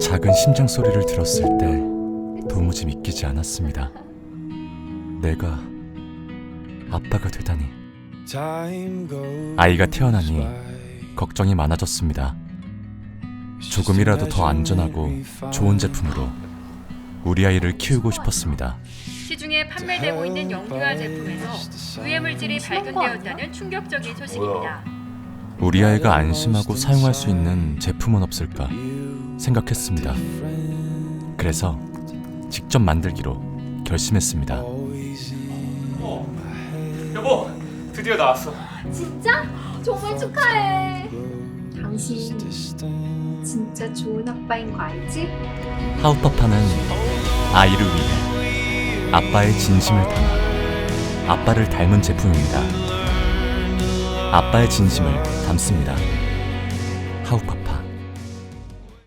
작은 심장 소리를 들었을 때 도무지 믿기지 않았습니다. 내가 아빠가 되다니 아이가 태어나니 걱정이 많아졌습니다. 조금이라도 더 안전하고 좋은 제품으로 우리 아이를 키우고 싶었습니다. 시중에 판매되고 있는 영유아 제품에서 유해 물질이 발견되었다는 충격적인 소식입니다. 우리 아이가 안심하고 사용할 수 있는 제품은 없을까 생각했습니다. 그래서 직접 만들기로 결심했습니다. 여보, 드디어 나왔어. 진짜? 정말 축하해. 당신 진짜 좋은 아빠인 거 알지? 하우파파는 아이를 위해 아빠의 진심을 담아 아빠를 닮은 제품입니다. 아빠의 진심을 담습니다. 하우파